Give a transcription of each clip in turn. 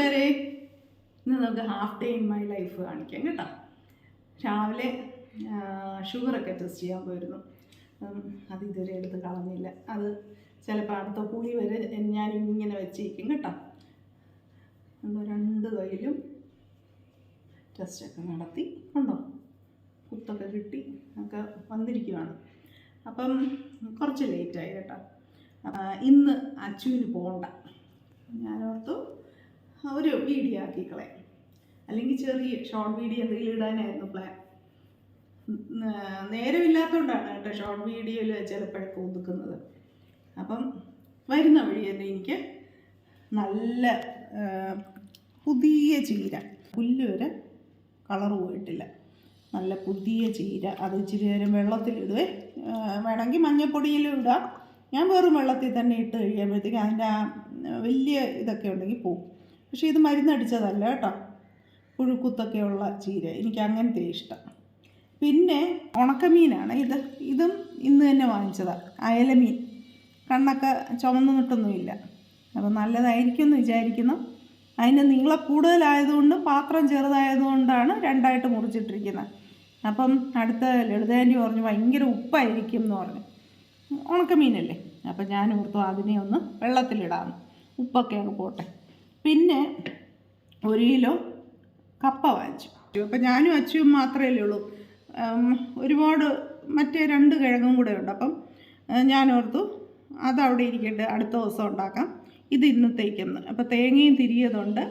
കൂട്ടുകാരെ ഇന്ന് നമുക്ക് half day in my life കാണിക്കാം കേട്ടോ. രാവിലെ ഷുഗറൊക്കെ ടെസ്റ്റ് ചെയ്യാൻ പോയിരുന്നു. അത് ഇതുവരെ എടുത്ത് കളഞ്ഞില്ല. അത് ചിലപ്പോൾ അടുത്ത പുളി വരെ ഞാൻ ഇങ്ങനെ വെച്ചിരിക്കും കേട്ടോ. നമ്മൾ രണ്ട് കയ്യിലും ടെസ്റ്റൊക്കെ നടത്തി. ഉണ്ടോ കുത്തൊക്കെ കിട്ടി. ഒക്കെ വന്നിരിക്കുവാണ്. അപ്പം കുറച്ച് ലേറ്റായി കേട്ടോ. ഇന്ന് അച്ചുവിന് പോകണ്ട ഞാനോർത്തു ഒരു വീഡിയോ ആക്കിക്കളയാം അല്ലെങ്കിൽ ചെറിയ ഷോർട്ട് വീഡിയോ എന്തെങ്കിലും ഇടാനായിരുന്നു പ്ലാൻ നേരമില്ലാത്തതുകൊണ്ടാണ് കേട്ടോ ഷോർട്ട് വീഡിയോയിൽ ചിലപ്പോഴൊക്കെ ഒതുക്കുന്നത് അപ്പം വരുന്ന വഴി തന്നെ എനിക്ക് നല്ല പുതിയ ചീര. പുല്ല് വരെ കളർ പോയിട്ടില്ല. നല്ല പുതിയ ചീര. അത് ഇച്ചിരി നേരം വെള്ളത്തിലിടുവേ. വേണമെങ്കിൽ മഞ്ഞപ്പൊടിയിലും ഇടാം. ഞാൻ വെറും വെള്ളത്തിൽ തന്നെ ഇട്ട് കഴിയുമ്പോഴത്തേക്ക് അതിന്റെ ആ വലിയ ഇതൊക്കെ ഉണ്ടെങ്കിൽ പോകും പക്ഷേ ഇത് മരുന്നടിച്ചതല്ല കേട്ടോ. പുഴുക്കുത്തൊക്കെയുള്ള ചീര. എനിക്ക് അങ്ങനത്തെ ഇഷ്ടം. പിന്നെ ഉണക്കമീനാണ് ഇത്. ഇതും ഇന്ന് തന്നെ വാങ്ങിച്ചതാണ് അയലമീൻ. കണ്ണൊക്കെ ചുമന്ന് നിട്ടൊന്നുമില്ല അപ്പോൾ നല്ലതായിരിക്കും എന്ന് വിചാരിക്കുന്നു. അതിന് നീള കൂടുതലായതുകൊണ്ട് പാത്രം ചെറുതായതുകൊണ്ടാണ് രണ്ടായിട്ട് മുറിച്ചിട്ടിരിക്കുന്നത് അപ്പം അടുത്ത ലളിതാന്റെ പറഞ്ഞു ഭയങ്കര ഉപ്പായിരിക്കും എന്ന് പറഞ്ഞു. ഉണക്കമീനല്ലേ. അപ്പം ഞാൻ ഓർത്തു അതിനെ ഒന്ന് വെള്ളത്തിലിടാമെന്ന് ഉപ്പൊക്കെ അങ്ങ് പോട്ടെ. പിന്നെ ഒരു കിലോ കപ്പ വാങ്ങിച്ചു. അപ്പം ഞാനും അച്ചുവും മാത്രമേ ഉള്ളൂ. ഒരുപാട് മറ്റേ രണ്ട് കിഴങ്ങും കൂടെ ഉണ്ട്. അപ്പം ഞാൻ ഓർത്തു അതവിടെ ഇരിക്കട്ടെ അടുത്ത ദിവസം ഉണ്ടാക്കാം. ഇത് ഇന്നത്തേക്കെന്ന്. അപ്പോൾ തേങ്ങയും തിരിയതുണ്ട്.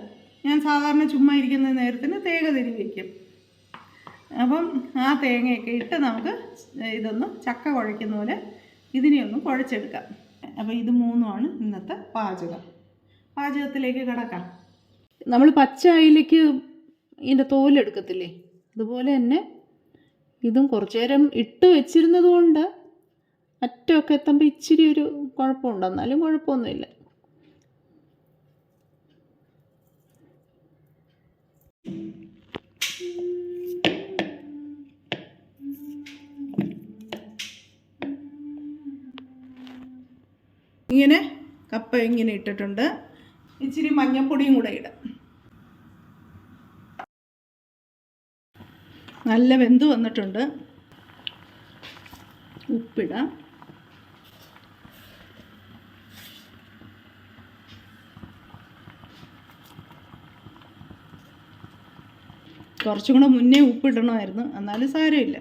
ഞാൻ സാധാരണ ചുമ്മാ ഇരിക്കുന്ന നേരത്തിന് തേങ്ങ തിരി വയ്ക്കും അപ്പം ആ തേങ്ങയൊക്കെ ഇട്ട് നമുക്ക് ഇതൊന്ന് ചക്ക കുഴയ്ക്കുന്ന പോലെ ഇതിനെ ഒന്ന് കുഴച്ചെടുക്കാം. അപ്പോൾ ഇത് മൂന്നുമാണ് ഇന്നത്തെ പാചകം. പാചകത്തിലേക്ക് കിടക്കാം. നമ്മൾ പച്ച അയിലേക്ക് ഇതിന്റെ തോലെടുക്കത്തില്ലേ അതുപോലെ തന്നെ ഇതും കുറച്ച് നേരം ഇട്ട് വെച്ചിരുന്നത് കൊണ്ട് അറ്റമൊക്കെ എത്തുമ്പോൾ ഇച്ചിരി ഒരു കുഴപ്പമുണ്ട്. എന്നാലും കുഴപ്പമൊന്നുമില്ല. ഇങ്ങനെ കപ്പ ഇങ്ങനെ ഇട്ടിട്ടുണ്ട്. ഇച്ചിരി മഞ്ഞപ്പൊടിയും കൂടെ ഇടാം. നല്ല വെന്ത് വന്നിട്ടുണ്ട്. ഉപ്പിടാം. കുറച്ചും കൂടെ മുന്നേ ഉപ്പിടണമായിരുന്നു. എന്നാലും സാരമില്ല.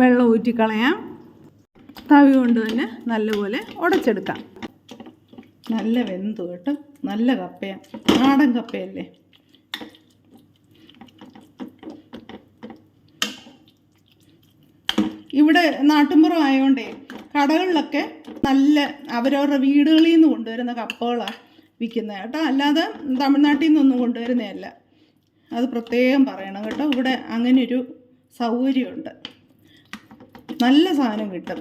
വെള്ളം ഊറ്റിക്കളയാം. തവി കൊണ്ട് തന്നെ നല്ലപോലെ ഉടച്ചെടുക്കാം. നല്ല വെന്തു കേട്ടോ. നല്ല കപ്പയാണ് നാടൻ കപ്പയല്ലേ? ഇവിടെ നാട്ടുമ്പുറം ആയതുകൊണ്ടേ കടകളിലൊക്കെ നല്ല അവരവരുടെ വീടുകളിൽ നിന്ന് കൊണ്ടുവരുന്ന കപ്പകളാണ് വിൽക്കുന്നത് കേട്ടോ. അല്ലാതെ തമിഴ്നാട്ടിൽ നിന്നൊന്നും കൊണ്ടുവരുന്നതല്ല. അത് പ്രത്യേകം പറയണം കേട്ടോ. ഇവിടെ അങ്ങനെയൊരു സൗകര്യമുണ്ട്. നല്ല സാധനം കിട്ടും.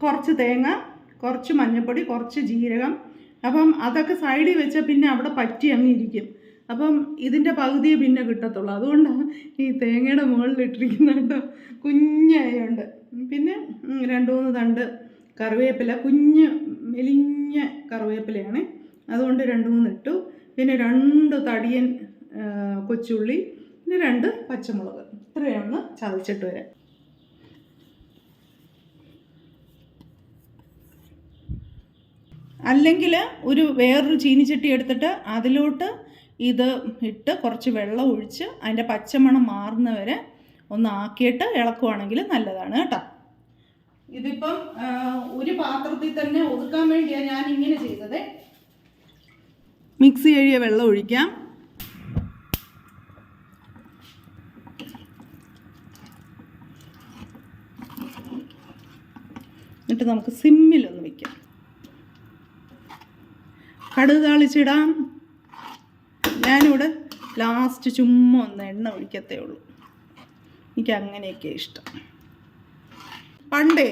കുറച്ച് തേങ്ങ കുറച്ച് മഞ്ഞൾപ്പൊടി കുറച്ച് ജീരകം. അപ്പം അതൊക്കെ സൈഡിൽ വെച്ചാൽ പിന്നെ അവിടെ പറ്റി അങ്ങ് അപ്പം ഇതിന്റെ പകുതിയെ പിന്നെ കിട്ടത്തുള്ളൂ. അതുകൊണ്ടാണ് ഈ തേങ്ങയുടെ മുകളിൽ ഇട്ടിരിക്കുന്നത് കേട്ടോ കുഞ്ഞായുണ്ട് പിന്നെ രണ്ട് മൂന്ന് തണ്ട് കറിവേപ്പില കുഞ്ഞ് മെലിഞ്ഞ കറിവേപ്പിലയാണ്. അതുകൊണ്ട് രണ്ട് മൂന്ന് ഇട്ടു. പിന്നെ രണ്ട് തടിയൻ കൊച്ചുള്ളി പിന്നെ രണ്ട് പച്ചമുളക്. ഇത്രയാണ് ചതച്ചിട്ട് വരാം അല്ലെങ്കിൽ ഒരു വേറൊരു ചീനിച്ചട്ടി എടുത്തിട്ട് അതിലോട്ട് ഇത് ഇട്ട് കുറച്ച് വെള്ളം ഒഴിച്ച് അതിന്റെ പച്ചമണം മാറുന്നവരെ ഒന്ന് ആക്കിയിട്ട് ഇളക്കുവാണെങ്കിൽ നല്ലതാണ് കേട്ടോ. ഇതിപ്പം ഒരു പാത്രത്തിൽ തന്നെ ഒതുക്കാൻ വേണ്ടിയാണ് ഞാൻ ഇങ്ങനെ ചെയ്തത്. മിക്സി കഴിയ വെള്ളം ഒഴിക്കാം. എന്നിട്ട് നമുക്ക് സിമ്മിലൊന്ന് വയ്ക്കാം കടുക് താളിച്ചിടാം. ഞാനിവിടെ ലാസ്റ്റ് ചുമ്മാ ഒന്ന് എണ്ണ ഒഴിക്കത്തേ ഉള്ളൂ. എനിക്ക് അങ്ങനെയൊക്കെ ഇഷ്ടം. പണ്ടേ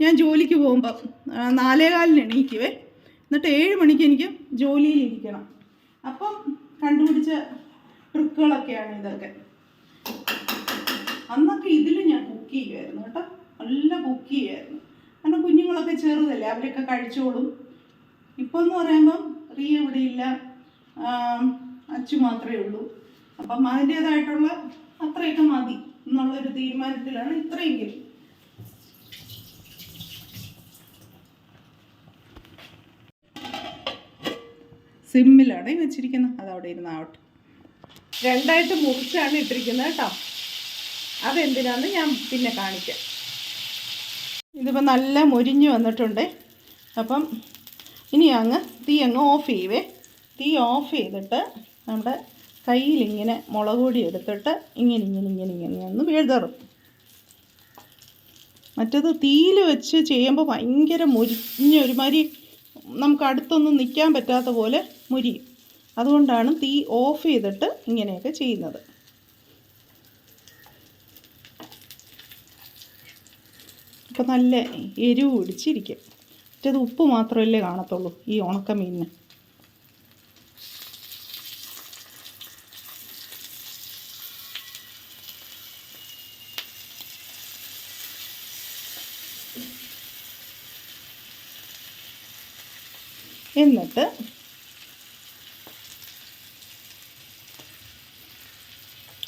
ഞാൻ ജോലിക്ക് പോകുമ്പോൾ നാലേകാലിന് എണീക്കുവേ. എന്നിട്ട് ഏഴ് മണിക്ക് എനിക്ക് ജോലിയിലിരിക്കണം അപ്പം കണ്ടുപിടിച്ച ട്രിക്കുകളൊക്കെയാണ് ഇതൊക്കെ. അന്നൊക്കെ ഇതിൽ ഞാൻ കുക്ക് ചെയ്യുമായിരുന്നു കേട്ടോ. നല്ല കുക്ക് ചെയ്യുമായിരുന്നു കാരണം കുഞ്ഞുങ്ങളൊക്കെ ചെറുതല്ലേ അവരൊക്കെ കഴിച്ചോളും. ഇപ്പോൾ എന്ന് പറയുമ്പം റിയ ഇവിടെ ഇല്ല. അച്ചു മാത്രമേ ഉള്ളൂ. അപ്പം അതിന്റേതായിട്ടുള്ള അത്രയൊക്കെ മതി എന്നുള്ളൊരു തീരുമാനത്തിലാണ് ഇത്രയെങ്കിലും. സിമ്മിലാണ് വെച്ചിരിക്കുന്നത്. അത് അവിടെ ഇരുന്നാവട്ടെ രണ്ടായിട്ട് മുറിച്ചാണ് ഇട്ടിരിക്കുന്നത് കേട്ടോ. അതെന്തിനാന്ന് ഞാൻ പിന്നെ കാണിക്കാം. ഇതിപ്പോൾ നല്ല മുരിഞ്ഞ് വന്നിട്ടുണ്ട്. അപ്പം ഇനി അങ്ങ് തീ അങ്ങ് ഓഫ് ചെയ്യുവേ. തീ ഓഫ് ചെയ്തിട്ട് നമ്മുടെ കയ്യിലിങ്ങനെ മുളക് പൊടി എടുത്തിട്ട് ഇങ്ങനെ ഇങ്ങനെ ഇങ്ങനെ ഇങ്ങനെ ഒന്ന് വിഴുതറും മറ്റത് തീയിൽ വെച്ച് ചെയ്യുമ്പോൾ ഭയങ്കര മുരിഞ്ഞ ഒരുമാതിരി നമുക്ക് അടുത്തൊന്നും നിൽക്കാൻ പറ്റാത്ത പോലെ മുരിയും. അതുകൊണ്ടാണ് തീ ഓഫ് ചെയ്തിട്ട് ഇങ്ങനെയൊക്കെ ചെയ്യുന്നത്. അപ്പോൾ നല്ല എരിവ് പിടിച്ചിരിക്കും. മറ്റേത് ഉപ്പ് മാത്രമല്ലേ കാണത്തുള്ളൂ ഈ ഉണക്ക മീനിന് എന്നിട്ട്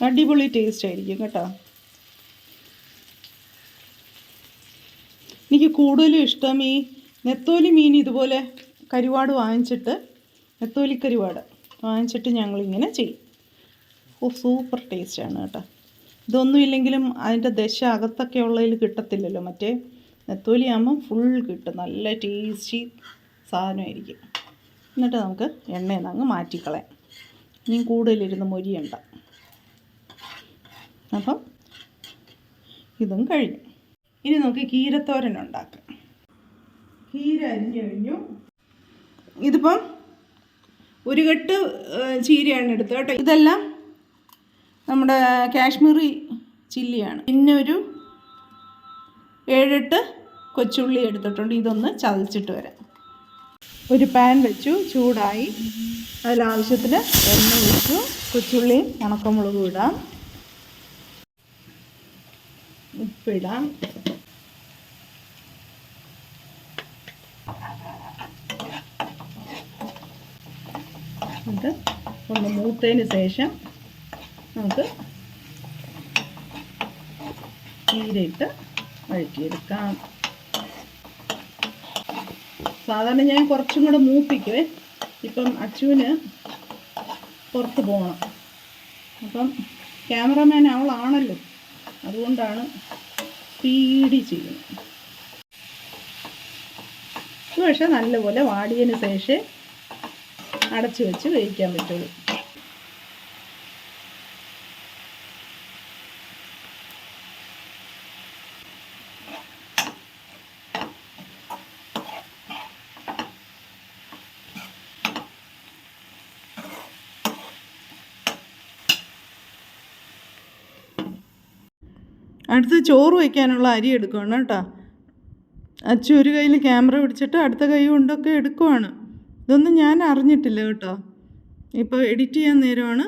അടിപൊളി ടേസ്റ്റ് ആയിരിക്കും കേട്ടോ. എനിക്ക് കൂടുതലും ഇഷ്ടം ഈ നെത്തോലി മീൻ ഇതുപോലെ കരുവാട് വാങ്ങിച്ചിട്ട് നെത്തോലി കരുവാട് വാങ്ങിച്ചിട്ട് ഞങ്ങളിങ്ങനെ ചെയ്യും. ഓ സൂപ്പർ ടേസ്റ്റാണ് കേട്ടോ. ഇതൊന്നും ഇല്ലെങ്കിലും അതിന്റെ ദശ അകത്തൊക്കെ ഉള്ളതിൽ കിട്ടത്തില്ലല്ലോ. മറ്റേ നെത്തോലി ആകുമ്പം ഫുൾ കിട്ടും. നല്ല ടേസ്റ്റി സാധനമായിരിക്കും. എന്നിട്ട് നമുക്ക് എണ്ണയിൽ നിന്ന് അങ്ങ് മാറ്റിക്കളയാം. ഇനി കൂടുതലിരുന്ന് മൊരിയണ്ട. അപ്പം ഇതും കഴിഞ്ഞു. ഇനി നമുക്ക് കീരത്തോരൻ ഉണ്ടാക്കാം. കീര അരിഞ്ഞു കഴിഞ്ഞു. ഇതിപ്പം ഒരു കെട്ട് ചീരയാണ് എടുത്തത് കേട്ടോ. ഇതെല്ലാം നമ്മുടെ കാശ്മീറി ചില്ലിയാണ്. പിന്നെ ഒരു ഏഴെട്ട് കൊച്ചുള്ളി എടുത്തിട്ടുണ്ട്. ഇതൊന്ന് ചതച്ചിട്ട് വരാം. ഒരു പാൻ വെച്ചു ചൂടായി. അതിലാവശ്യത്തിന് എണ്ണ ഒഴിച്ചു. കൊച്ചുള്ളിയും ഉണക്കമുളകും ഇടാം. ഉപ്പിടാം. ഇത് ഒന്ന് മൂത്തതിന് ശേഷം നമുക്ക് നീരിട്ട് വഴറ്റിയെടുക്കാം. സാധാരണ ഞാൻ കുറച്ചും കൂടെ മൂപ്പിക്കുവേ. ഇപ്പം അച്ചുവിന് പുറത്ത് പോകണം. അപ്പം ക്യാമറമാൻ അവളാണല്ലോ. അതുകൊണ്ടാണ് സ്പീഡി ചെയ്യുന്നത്. പക്ഷേ നല്ലപോലെ വാടിയതിന് ശേഷം അടച്ചു വെച്ച് വേവിക്കാൻ പറ്റുള്ളൂ. അടുത്ത് ചോറ് വയ്ക്കാനുള്ള അരി എടുക്കണം കേട്ടോ. അച്ഛ ഒരു കയ്യിൽ ക്യാമറ പിടിച്ചിട്ട് അടുത്ത കൈ കൊണ്ടൊക്കെ എടുക്കുവാണ്. ഇതൊന്നും ഞാൻ അറിഞ്ഞിട്ടില്ല കേട്ടോ. ഇപ്പോൾ എഡിറ്റ് ചെയ്യാൻ നേരമാണ്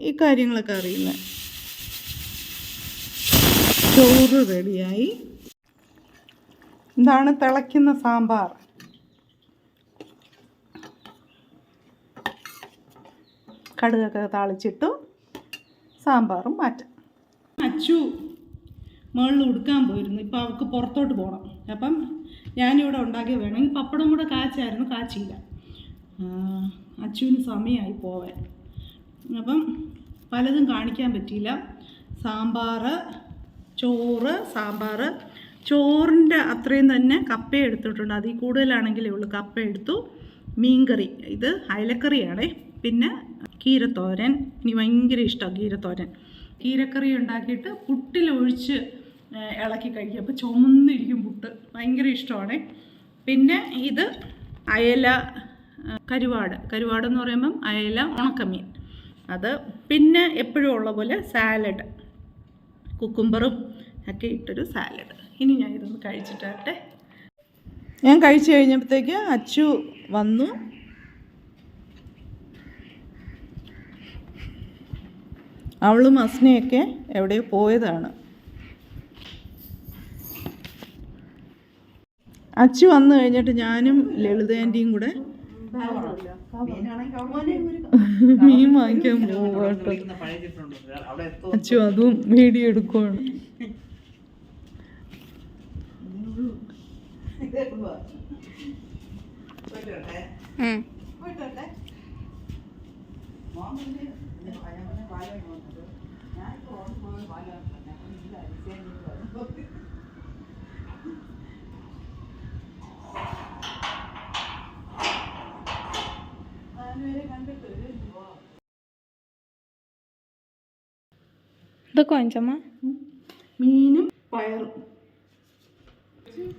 ഈ കാര്യങ്ങളൊക്കെ അറിയുന്നത് ചോറ് റെഡിയായി. ഇതാണ് തിളയ്ക്കുന്ന സാമ്പാർ. കടുകൊക്കെ താളിച്ചിട്ടു സാമ്പാറും മാറ്റാം. അച്ചു മുകളിൽ ഉടുക്കാൻ പോയിരുന്നു. ഇപ്പം അവൾക്ക് പുറത്തോട്ട് പോകണം അപ്പം ഞാനിവിടെ ഉണ്ടാക്കി വേണമെങ്കിൽ പപ്പടം കൂടെ കാച്ചായിരുന്നു. കാച്ചില്ല ആ, അച്ചുവിന് സമയമായി പോവാൻ. അപ്പം പലതും കാണിക്കാൻ പറ്റിയില്ല. സാമ്പാർ ചോറ് സാമ്പാർ. ചോറിന്റെ അത്രയും തന്നെ കപ്പ എടുത്തിട്ടുണ്ട്. അതിൽ കൂടുതലാണെങ്കിലേ ഉള്ളൂ. കപ്പ എടുത്തു. മീൻകറി. ഇത് അയലക്കറിയാണേ. പിന്നെ കീരത്തോരൻ. ഇനി ഭയങ്കര ഇഷ്ടമാണ് കീരത്തോരൻ. കീരക്കറി ഉണ്ടാക്കിയിട്ട് പുട്ടിലൊഴിച്ച് ഇളക്കി കഴിക്കും. അപ്പോൾ ചുമന്നിരിക്കും പുട്ട്. ഭയങ്കര ഇഷ്ടമാണ്. പിന്നെ ഇത് അയല കരുവാട് കരുവാട്. എന്ന് പറയുമ്പം അയല ഉണക്കമീൻ. അത് പിന്നെ എപ്പോഴും ഉള്ള പോലെ സാലഡ്. കുക്കുംബറും ഒക്കെ ഇട്ടൊരു സാലഡ്. ഇനി ഞാൻ ഇതൊന്ന് കഴിച്ചിട്ടാട്ടെ. ഞാൻ കഴിച്ചു കഴിഞ്ഞപ്പോഴത്തേക്ക് അച്ചു വന്നു. അവളും അസ്നയൊക്കെ എവിടെയോ പോയതാണ്. അച്ചു വന്നു കഴിഞ്ഞിട്ട് ഞാനും ലളിതേന്റെയും കൂടെ മീൻ വാങ്ങിക്കാൻ പോവാട്ടോ അച്ചു അതും വീഡിയോ എടുക്കുവാണ്. ഇതൊക്കെ വാങ്ങിച്ചമ്മ മീനും പയറും.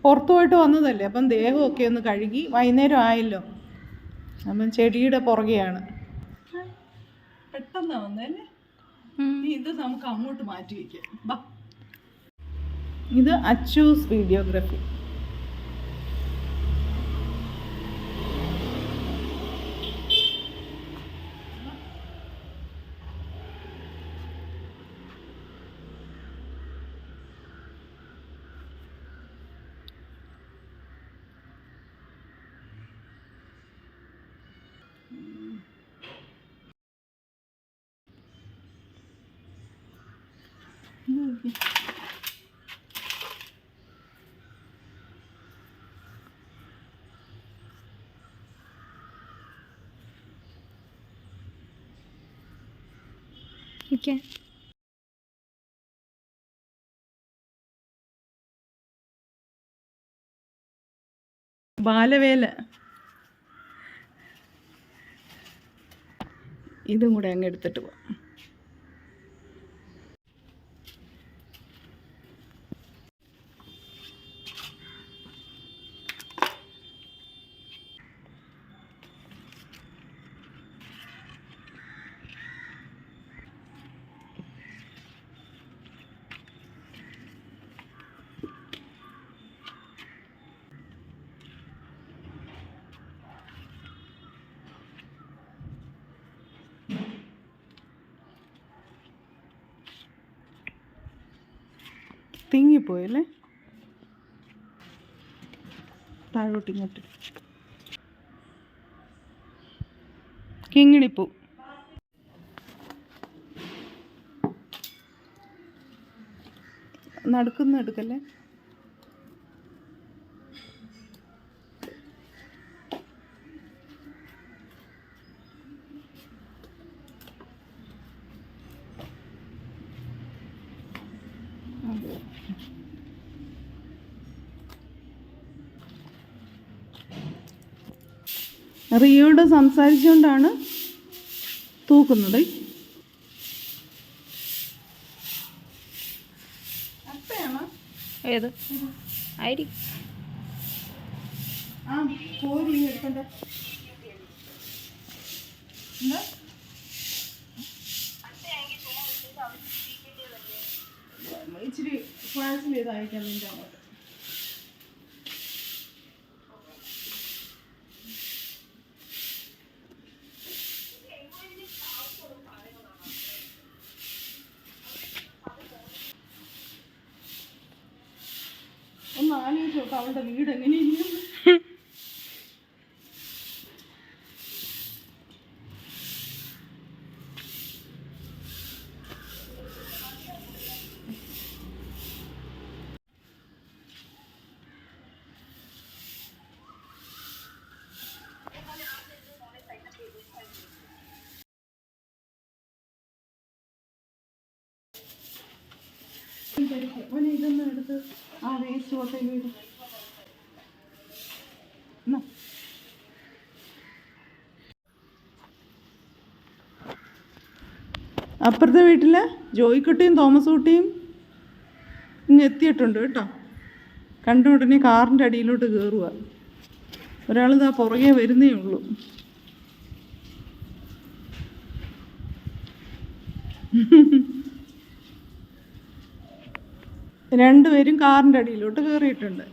പുറത്തു പോയിട്ട് വന്നതല്ലേ അപ്പം ദേഹമൊക്കെ ഒന്ന് കഴുകി വൈകുന്നേരം ആയല്ലോ. അപ്പം ചെടിയുടെ പുറകെയാണ്. പെട്ടെന്ന് വന്നല്ലേ ഇത് നമുക്ക് അങ്ങോട്ട് മാറ്റി വയ്ക്കാം ഇത് അച്ചൂസ് വീഡിയോഗ്രാഫി. ഓക്കെ ബാലവേല. ഇതും കൂടെ അങ്ങ് എടുത്തിട്ട് പോവാം തിങ്ങിപ്പോയല്ലേ? താഴോട്ട് ഇങ്ങോട്ട്. കിങ്ങിണിപ്പൂ. നടക്കുന്ന എടുക്കല്ലേ? റിയോട് സംസാരിച്ചുകൊണ്ടാണ് തൂക്കുന്നത്. ഏത്? ആയിരിക്കും ഇച്ചിരി ഫ്രാൻസിന്റെ ചെയ്ത് അയക്കാം നിന്റെ അങ്ങോട്ട് ഒന്ന് ആലോചിച്ച് നോക്കാം അവളുടെ വീട് എങ്ങനെയിരിക്കും ഇതൊന്നും എടുത്ത് ആ വേസ്റ്റ് ഓട്ടയിൽ വീട് അപ്പുറത്തെ വീട്ടിൽ ജോയിക്കുട്ടിയും തോമസ് കുട്ടിയും ഇങ്ങ് എത്തിയിട്ടുണ്ട് കേട്ടോ. കണ്ട ഉടനെ കാറിന്റെ അടിയിലോട്ട് കയറുക ഒരാളിതാ പുറകെ വരുന്നേ ഉള്ളൂ. രണ്ടുപേരും കാറിന്റെ അടിയിലോട്ട് കയറിയിട്ടുണ്ട്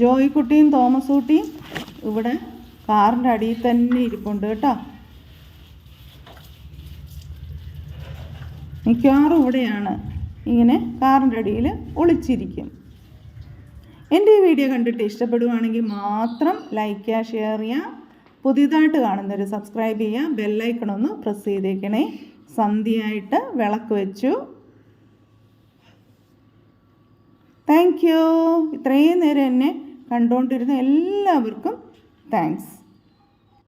ജോയിക്കുട്ടിയും തോമസ് കുട്ടിയും ഇവിടെ കാറിന്റെ അടിയിൽ തന്നെ ഇരിപ്പുണ്ട് കേട്ടോ. മിക്കവാറും ഇവിടെയാണ് ഇങ്ങനെ കാറിന്റെ അടിയിൽ ഒളിച്ചിരിക്കും. എന്റെ ഈ വീഡിയോ കണ്ടിട്ട് ഇഷ്ടപ്പെടുവാണെങ്കിൽ മാത്രം ലൈക്ക് ചെയ്യുക ഷെയർ ചെയ്യുക പുതിയതായിട്ട് കാണുന്നവർ സബ്സ്ക്രൈബ് ചെയ്യുക ബെല്ലൈക്കണൊന്ന് പ്രസ് ചെയ്തേക്കണേ. സന്ധ്യയായിട്ട് വിളക്ക് വെച്ചു. Thank you. ഇത്രയും നേരം എന്നെ കണ്ടുകൊണ്ടിരുന്ന എല്ലാവർക്കും താങ്ക്സ്.